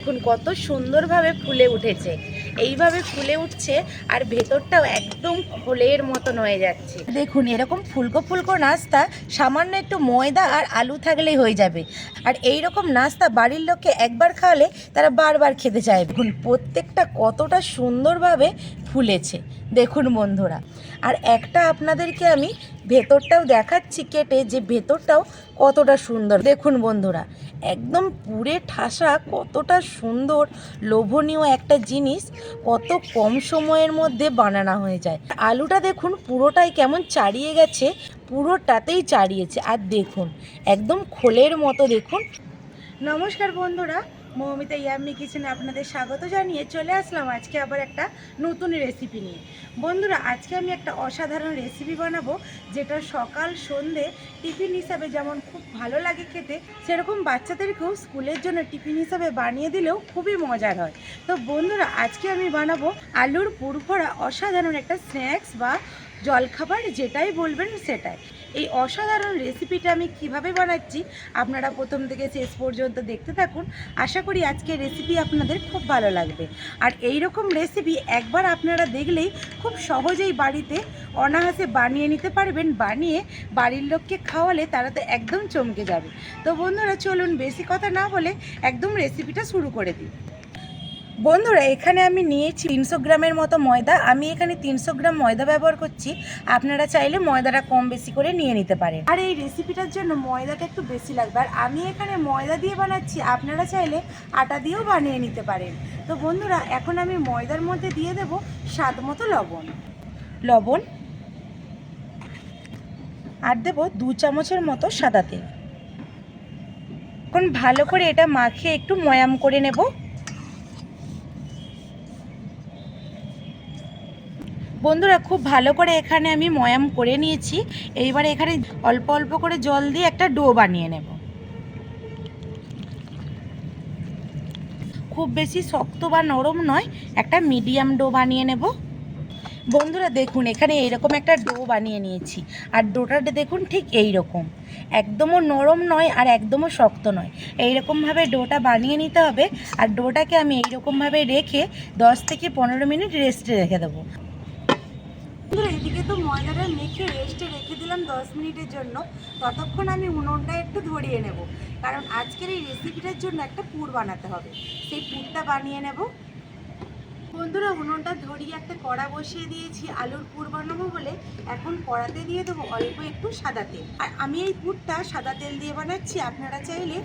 দেখুন, কত সুন্দরভাবে ফুলে উঠেছে। এইভাবে ফুলে উঠছে আর ভেতরটাও একদম খোলের মতন হয়ে যাচ্ছে। দেখুন, এরকম ফুলকো ফুলকো নাস্তা সামান্য একটু ময়দা আর আলু থাকলেই হয়ে যাবে। আর এই রকম নাস্তা বাড়ির লোককে একবার খাওয়ালে তারা বারবার খেতে চায়। দেখুন, প্রত্যেকটা কতটা সুন্দরভাবে ফুলেছে। দেখুন বন্ধুরা, আর একটা আপনাদেরকে আমি ভেতরটাও দেখাচ্ছি কেটে, যে ভেতরটাও কতটা সুন্দর। দেখুন বন্ধুরা, একদম পুরে ঠাসা, কতটা সুন্দর, লোভনীয় একটা জিনিস, কত কম সময়ের মধ্যে বানানো হয়ে যায়। আলুটা দেখুন পুরোটাই কেমন চাড়িয়ে গেছে, পুরোটাতেই চাড়িয়েছে। আর দেখুন, একদম খোলের মতো দেখুন। নমস্কার বন্ধুরা মৌমিতা ইয়াম্মি কিচেনে আপনাদের স্বাগত জানিয়ে চলে আসলাম আজকে আবার একটা নতুন রেসিপি নিয়ে। বন্ধুরা, আজকে আমি একটা অসাধারণ রেসিপি বানাবো যেটা সকাল, সন্ধে টিফিন হিসাবে যেমন খুব ভালো লাগে খেতে, সেরকম বাচ্চাদেরকেও স্কুলের জন্য টিফিন হিসাবে বানিয়ে দিলেও খুবই মজার হয়। তো বন্ধুরা, আজকে আমি বানাবো আলুর পুরভরা অসাধারণ একটা স্ন্যাক্স বা জলখাবার যেটাই বলবেন সেটাই। এই অসাধারণ রেসিপিটা আমি কীভাবে বানাচ্ছি, আপনারা প্রথম থেকে শেষ পর্যন্ত দেখতে থাকুন। আশা করি আজকে রেসিপি আপনাদের খুব ভালো লাগবে। আর এই রকম রেসিপি একবার আপনারা দেখলেই খুব সহজেই বাড়িতে অনায়াসে বানিয়ে নিতে পারবেন। বানিয়ে বাড়ির লোককে খাওয়ালে তারা তো একদম চমকে যাবে। তো বন্ধুরা, চলুন বেশি কথা না বলে একদম রেসিপিটা শুরু করে দিই। বন্ধুরা, এখানে আমি নিয়েছি তিনশো গ্রামের মতো ময়দা। আমি এখানে তিনশো গ্রাম ময়দা ব্যবহার করছি। আপনারা চাইলে ময়দাটা কম বেশি করে নিয়ে নিতে পারেন। আর এই রেসিপিটার জন্য ময়দাটা একটু বেশি লাগবে। আর আমি এখানে ময়দা দিয়ে বানাচ্ছি। আপনারা চাইলে আটা দিয়েও বানিয়ে নিতে পারেন। তো বন্ধুরা, এখন আমি ময়দার মধ্যে দিয়ে দেব স্বাদ মতো লবণ। লবণ। আর দেব দু চামচের মতো সাদা তেল। এখন ভালো করে এটা মাখিয়ে একটু ময়াম করে নেব। বন্ধুরা, খুব ভালো করে এখানে আমি ময়াম করে নিয়েছি। এইবার এখানে অল্প অল্প করে জল দিয়ে একটা ডো বানিয়ে নেব। খুব বেশি শক্ত বা নরম নয়, একটা মিডিয়াম ডো বানিয়ে নেব। বন্ধুরা, দেখুন, এখানে এইরকম একটা ডো বানিয়ে নিয়েছি। আর ডোটা দেখুন, ঠিক এই রকম একদমও নরম নয় আর একদমও শক্ত নয়। এইরকমভাবে ডোটা বানিয়ে নিতে হবে। আর ডোটাকে আমি এইরকমভাবে রেখে দশ থেকে পনেরো মিনিট রেস্টে রেখে দেবো। বন্ধুরা, এদিকে তো ময়দাটা মেখে রেস্টে রেখে দিলাম দশ মিনিটের জন্য। ততক্ষণ আমি উনুনটা একটু ধরিয়ে নেব। কারণ আজকের এই রেসিপিটার জন্য একটা পুর বানাতে হবে। সেই পুরটা বানিয়ে নেব। বন্ধুরা, উনুনটা ধরিয়ে একটা কড়া বসিয়ে দিয়েছি। আলুর পুর বানাবো বলে এখন কড়াতে দিয়ে দেবো অল্প একটু সাদা তেল। আর আমি এই পুরটা সাদা তেল দিয়ে বানাচ্ছি। আপনারা চাইলে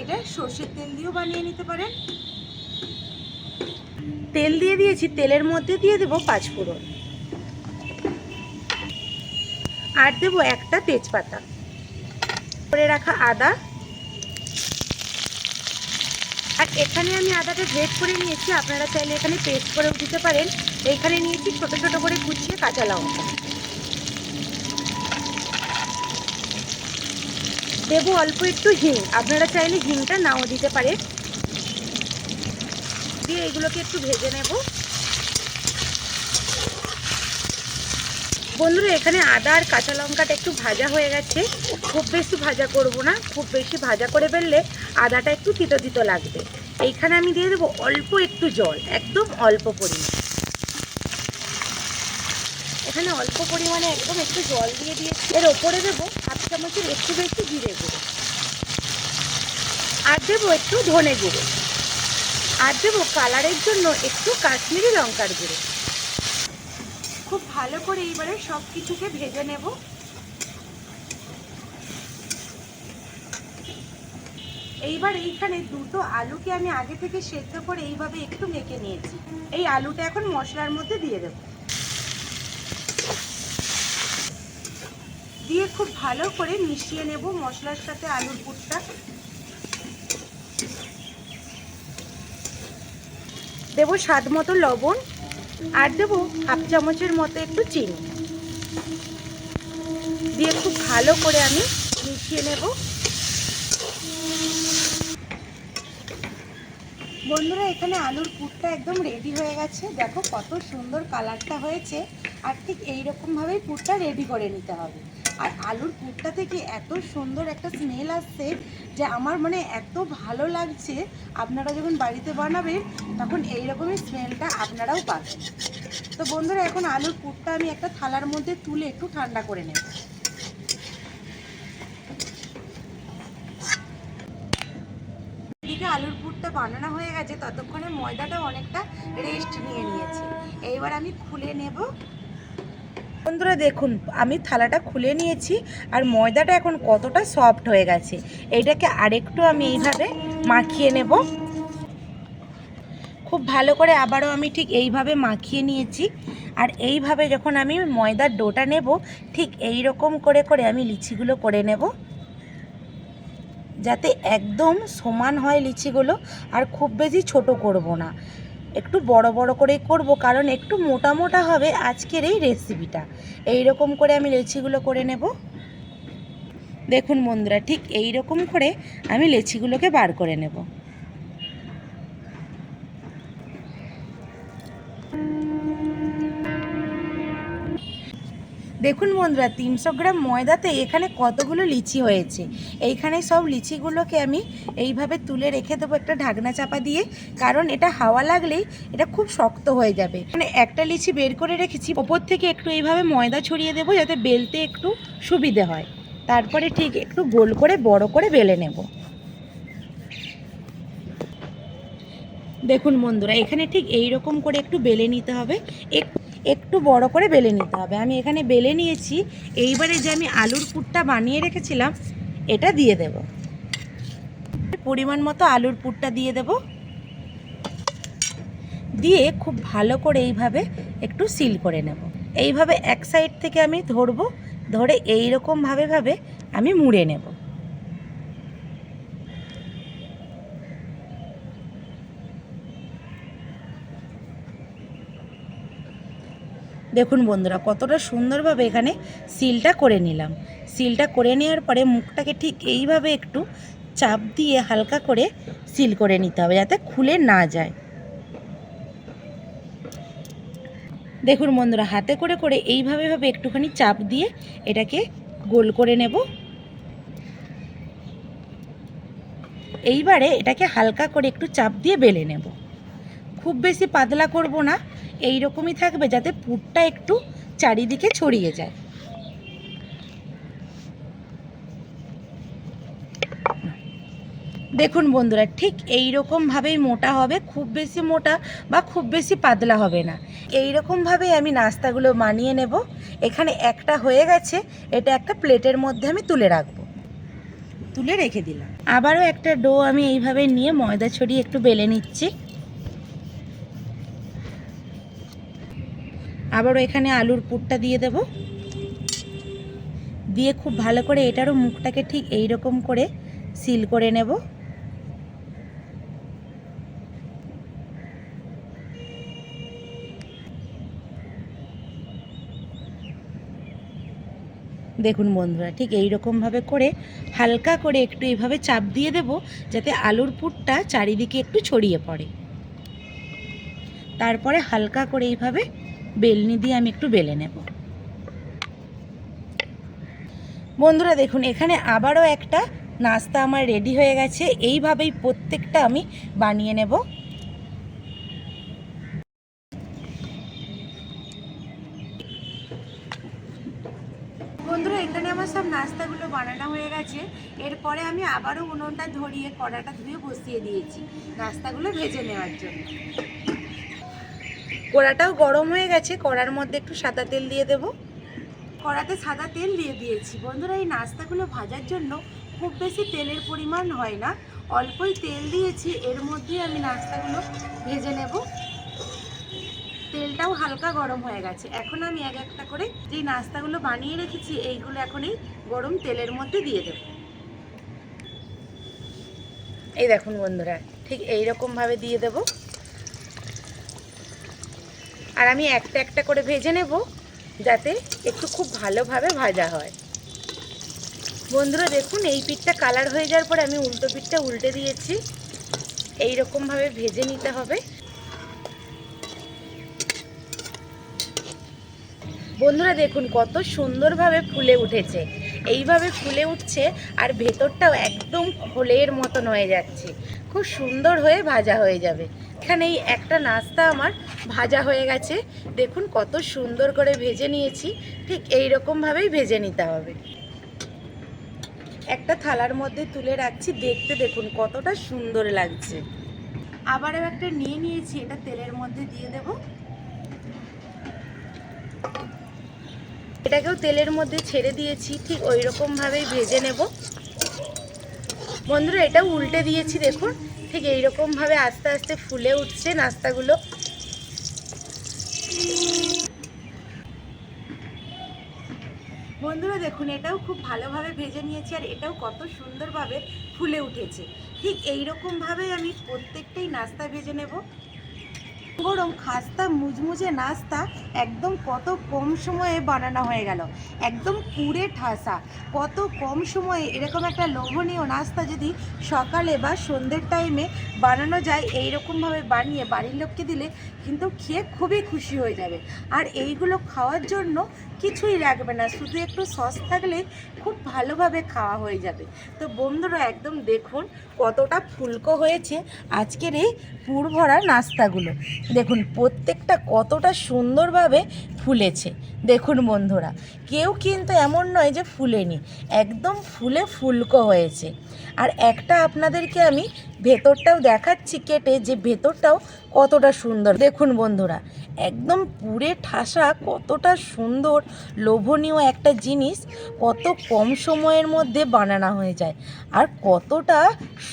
এটা সর্ষের তেল দিয়েও বানিয়ে নিতে পারেন। তেল দিয়ে দিয়েছি। তেলের মধ্যে দিয়ে দেবো পাঁচ পাঁচফোড়ন আর দেবো একটা তেজপাতা। করে রাখা আদা। আর এখানে আমি আদাটা গ্রেট করে নিয়েছি, আপনারা চাইলে এখানে পেস্ট করেও দিতে পারেন। এইখানে নিয়েছি ছোট ছোট করে কুচিয়ে কাঁচা লঙ্কা। দেবো অল্প একটু হিং, আপনারা চাইলে হিংটা নাও দিতে পারেন। দিয়ে এগুলোকে একটু ভেজে নেব। বন্ধুরা, এখানে আদা আর কাঁচা লঙ্কাটা একটু ভাজা হয়ে গেছে। খুব বেশি ভাজা করব না, খুব বেশি ভাজা করে ফেললে আদাটা একটু তিতো তিতো লাগবে। এইখানে আমি দিয়ে দেবো অল্প একটু জল, একদম অল্প পরিমাণ। এখানে অল্প পরিমাণে একদম একটু জল দিয়ে দিয়েছি। এর ওপরে দেবো হাফ চামচের একটু বেশি জিরে গুঁড়ো। আর দেবো একটু ধনে গুঁড়ো। আর দেবো কালারের জন্য একটু কাশ্মীরি লঙ্কার গুঁড়ো। খুব ভালো করে এইবারে সব কিছুকে ভেজে নেব। এইবার এইখানে দুটো আলুকে আমি আগে থেকে সেদ্ধ করে এইভাবে একটু মেখে নিয়েছি। এই আলুটা এখন মশলার মধ্যে দিয়ে দেব। দিয়ে খুব ভালো করে মিশিয়ে নেব মশলার সাথে আলুর পুরটা। দেবো স্বাদ মতো লবণ। আর দেবো হাফ চামচের মতো একটু চিনি। দিয়ে খুব ভালো করে আমি মিশিয়ে নেব। বন্ধুরা, এখানে আলুর পুরটা একদম রেডি হয়ে গেছে। দেখো কত সুন্দর কালারটা হয়েছে। আর ঠিক এইরকমভাবেই পুরটা রেডি করে নিতে হবে। আর আলুর পুরটা থেকে এত সুন্দর একটা স্মেল আসছে যে আমার মানে এত ভালো লাগছে। আপনারা যখন বাড়িতে বানাবেন, তখন এই রকমের স্মেলটা আপনারাও পাবেন। তো বন্ধুরা, এখন আলুর পুরটা আমি একটা থালার মধ্যে তুলে একটু ঠান্ডা করে নেব। আলুর পুরটা বানানো হয়ে গেছে, ততক্ষণে ময়দাটা অনেকটা রেস্ট নিয়ে নিয়েছে। এইবার আমি খুলে নেব। বন্ধুরা দেখুন, আমি থালাটা খুলে নিয়েছি আর ময়দাটা এখন কতটা সফট হয়ে গেছে। এইটাকে আরেকটু আমি এইভাবে মাখিয়ে নেব। খুব ভালো করে আবারও আমি ঠিক এইভাবে মাখিয়ে নিয়েছি। আর এইভাবে যখন আমি ময়দার ডোটা নেব, ঠিক এই রকম করে করে আমি লিচিগুলো করে নেব। যাতে একদম সমান হয় লিচিগুলো, আর খুব বেশি ছোট করব না। একটু বড় বড় করেই করব, কারণ একটু মোটা মোটা হবে আজকের এই রেসিপিটা এই রকম করে আমি লেচিগুলো করে নেব। দেখুন বন্ধুরা, ঠিক এই রকম করে আমি লেচিগুলোকে বার করে নেব। দেখুন বন্ধুরা, তিনশো গ্রাম ময়দাতে এখানে কতগুলো লিচি হয়েছে? এইখানে সব লিচিগুলোকে আমি এইভাবে তুলে রেখে দেবো একটা ঢাকনা চাপা দিয়ে, কারণ এটা হাওয়া লাগলেই এটা খুব শক্ত হয়ে যাবে। মানে একটা লিচি বের করে রেখেছি, ওপর থেকে একটু এইভাবে ময়দা ছড়িয়ে দেবো যাতে বেলতে একটু সুবিধে হয়। তারপরে ঠিক একটু গোল করে, বড় করে বেলে নেব। দেখুন বন্ধুরা, এখানে ঠিক এই রকম করে একটু বেলে নিতে হবে। এক একটু বড় করে বেলে নিতে হবে। আমি এখানে বেলে নিয়েছি। এইবারে যে আমি আলুর পুরটা বানিয়ে রেখেছিলাম, এটা দিয়ে দেব। পরিমাণ মতো আলুর পুরটা দিয়ে দেব। দিয়ে খুব ভালো করে এইভাবে একটু সিল করে নেব। এইভাবে এক সাইড থেকে আমি ধরবো, ধরে এই রকম ভাবে ভাবে আমি মুড়ে নেব। দেখুন বন্ধুরা, কতটা সুন্দরভাবে এখানে সিলটা করে নিলাম। সিলটা করে নেওয়ার পরে মুখটাকে ঠিক এইভাবে একটু চাপ দিয়ে হালকা করে সিল করে নিতে হবে যাতে খুলে না যায়। দেখুন বন্ধুরা, হাতে করে করে এইভাবে ভাবে একটুখানি চাপ দিয়ে এটাকে গোল করে নেব। এইবারে এটাকে হালকা করে একটু চাপ দিয়ে বেলে নেব। খুব বেশি পাতলা করব না। এই রকমই থাকবে যাতে পুরটা একটু চারিদিকে ছড়িয়ে যায়। দেখুন বন্ধুরা, ঠিক এই রকমভাবেই মোটা হবে, খুব বেশি মোটা বা খুব বেশি পাতলা হবে না। এই রকমভাবেই আমি নাস্তাগুলো বানিয়ে নেব। এখানে একটা হয়ে গেছে, এটা একটা প্লেটের মধ্যে আমি তুলে রাখব। তুলে রেখে দিলাম। আবারও একটা ডো আমি এইভাবে নিয়ে ময়দা ছড়িয়ে একটু বেলে নিচ্ছি। আবারও এখানে আলুর পুরটা দিয়ে দেব। দিয়ে খুব ভালো করে এটারও মুখটাকে ঠিক এই রকম করে সিল করে নেব। দেখুন বন্ধুরা, ঠিক এই রকমভাবে করে হালকা করে একটু এইভাবে চাপ দিয়ে দেব যাতে আলুর পুরটা চারিদিকে একটু ছড়িয়ে পড়ে। তারপরে হালকা করে এইভাবে বেলনি দিয়ে আমি একটু বেলে নেব। বন্ধুরা দেখুন, এখানে আবারও একটা নাস্তা আমার রেডি হয়ে গেছে। এইভাবেই প্রত্যেকটা আমি বানিয়ে নেব। বন্ধুরা, এখানে আমার সব নাস্তাগুলো বানানো হয়ে গেছে। এরপরে আমি আবারও উনুনটা ধরিয়ে কড়াটা ধুয়ে বসিয়ে দিয়েছি নাস্তাগুলো ভেজে নেওয়ার জন্য। কড়াটাও গরম হয়ে গেছে কড়ার মধ্যে একটু সাদা তেল দিয়ে দেব। কড়াতে সাদা তেল দিয়ে দিয়েছি। বন্ধুরা এই নাস্তাগুলো ভাজার জন্য খুব বেশি তেলের পরিমাণ হয় না। অল্পই তেল দিয়েছি এর মধ্যেই আমি নাস্তাগুলো ভেজে নেব। তেলটাও হালকা গরম হয়ে গেছে। এখন আমি এক একটা করে যেই নাস্তাগুলো বানিয়ে রেখেছি এইগুলো এখন এই গরম তেলের মধ্যে দিয়ে দেব। এই দেখুন বন্ধুরা ঠিক এই রকমভাবে দিয়ে দেবো। আর আমি একটা একটা করে ভেজে নেব যাতে একটু খুব ভালোভাবে ভাজা হয়। বন্ধুরা, দেখুন, এই পিঠটা কালার হয়ে যাওয়ার পর আমি উল্টো পিঠটা উল্টে দিয়েছি। এই রকমভাবে ভেজে নিতে হবে। বন্ধুরা, দেখুন, কত সুন্দরভাবে ফুলে উঠেছে। এইভাবে ফুলে উঠছে আর ভেতরটাও একদম খোলের মতন হয়ে যাচ্ছে। খুব সুন্দর হয়ে ভাজা হয়ে যাবে। এখানে এই একটা নাস্তা আমার ভাজা হয়ে গেছে। দেখুন কত সুন্দর করে ভেজে নিয়েছি, ঠিক এই রকমভাবেই ভেজে নিতে হবে। একটা থালার মধ্যে তুলে রাখছি, দেখতে দেখুন কতটা সুন্দর লাগছে। আবারও একটা নিয়ে নিয়েছি, এটা তেলের মধ্যে দিয়ে দেবো। এটাকেও তেলের মধ্যে ছেড়ে দিয়েছি, ঠিক ওই রকমভাবেই ভেজে নেব। বন্ধুরা, এটা উল্টে দিয়েছি, দেখুন। ঠিক এই রকমভাবে আস্তে আস্তে ফুলে উঠছে নাস্তাগুলো। বন্ধুরা, দেখুন, এটাও খুব ভালোভাবে ভেজে নিয়েছি আর এটাও কত সুন্দরভাবে ফুলে উঠেছে। ঠিক এই রকমভাবেই আমি প্রত্যেকটাই নাস্তা ভেজে নেব। গরম খাস্তা, মুজমুজে নাস্তা একদম কত কম সময়ে বানানো হয়ে গেল। একদম পুরে ঠাসা। কত কম সময়ে এরকম একটা লোভনীয় নাস্তা যদি সকালে বা সন্ধ্যের টাইমে বানানো যায় এই রকমভাবে বানিয়ে বাড়ির লোককে দিলে কিন্তু খেয়ে খুবই খুশি হয়ে যাবে। আর এইগুলো খাওয়ার জন্য কিছুই লাগবে না, শুধু একটু সস থাকলে খুব ভালোভাবে খাওয়া হয়ে যাবে। তো বন্ধুরা, একদম দেখুন কতটা ফুলকো হয়েছে আজকের এই পুর ভরা নাস্তাগুলো। দেখুন, প্রত্যেকটা কতটা সুন্দরভাবে ফুলেছে। দেখুন বন্ধুরা, কেউ কিন্তু এমন নয় যে ফুলেনি, একদম ফুলে ফুলকো হয়েছে। আর একটা আপনাদেরকে আমি ভেতরটাও দেখাচ্ছি কেটে যে ভেতরটাও কতটা সুন্দর। দেখুন বন্ধুরা, একদম পুরে ঠাসা, কতটা সুন্দর, লোভনীয় একটা জিনিস কত কম সময়ের মধ্যে বানানো হয়ে যায়। আর কতটা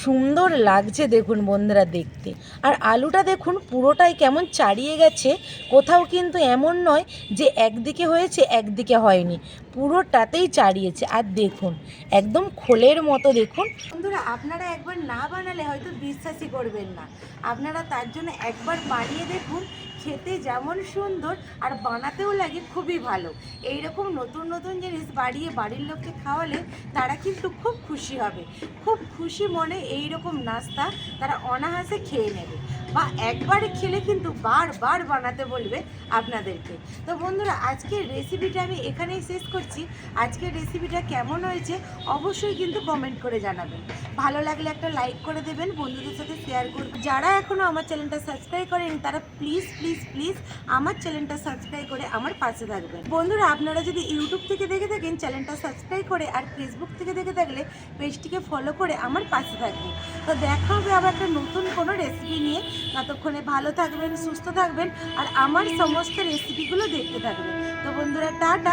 সুন্দর লাগছে দেখুন বন্ধুরা দেখতে। আর আলুটা দেখুন পুরোটাই কেমন চাড়িয়ে গেছে, কোথাও কিন্তু এমন নয় যে একদিকে হয়েছে, একদিকে হয়নি। পুরোটাতেই চাড়িয়েছে। আর দেখুন, একদম খোলের মতো দেখুন। বন্ধুরা, আপনারা একবার না বানালে হয়তো বিশ্বাসই করবেন না। আপনারা তার জন্য একবার বানিয়ে দেখুন খেতে যেমন সুন্দর আর বানাতেও লাগে খুবই ভালো। এই রকম নতুন নতুন জিনিস বাড়িয়ে বাড়ির লোককে খাওয়ালে তারা কিন্তু খুব খুশি হবে। খুব খুশি মনে এই রকম নাস্তা তারা অনাহাসে খেয়ে নেবে বা একবারে খেলে কিন্তু বারবার বানাতে বলবে আপনাদেরকে। তো বন্ধুরা, আজকের রেসিপিটা আমি এখানেই শেষ করছি। আজকের রেসিপিটা কেমন হয়েছে অবশ্যই কিন্তু কমেন্ট করে জানাবেন। ভালো লাগলে একটা লাইক করে দেবেন, বন্ধুদের সাথে শেয়ার করবেন। যারা এখনও আমার চ্যানেলটা সাবস্ক্রাইব করেন, তারা প্লিজ প্লিজ প্লিজ প্লিজ আমার চ্যানেলটা সাবস্ক্রাইব করে আমার পাশে থাকবেন। বন্ধুরা, আপনারা যদি ইউটিউব থেকে দেখে থাকেন চ্যানেলটা সাবস্ক্রাইব করে আর ফেসবুক থেকে দেখে থাকলে পেজটিকে ফলো করে আমার পাশে থাকবেন তো দেখা হবে আবার একটা নতুন কোনো রেসিপি নিয়ে। ততক্ষণে ভালো থাকবেন, সুস্থ থাকবেন আর আমার সমস্ত রেসিপিগুলো দেখতে থাকবেন। তো বন্ধুরা, টাটা!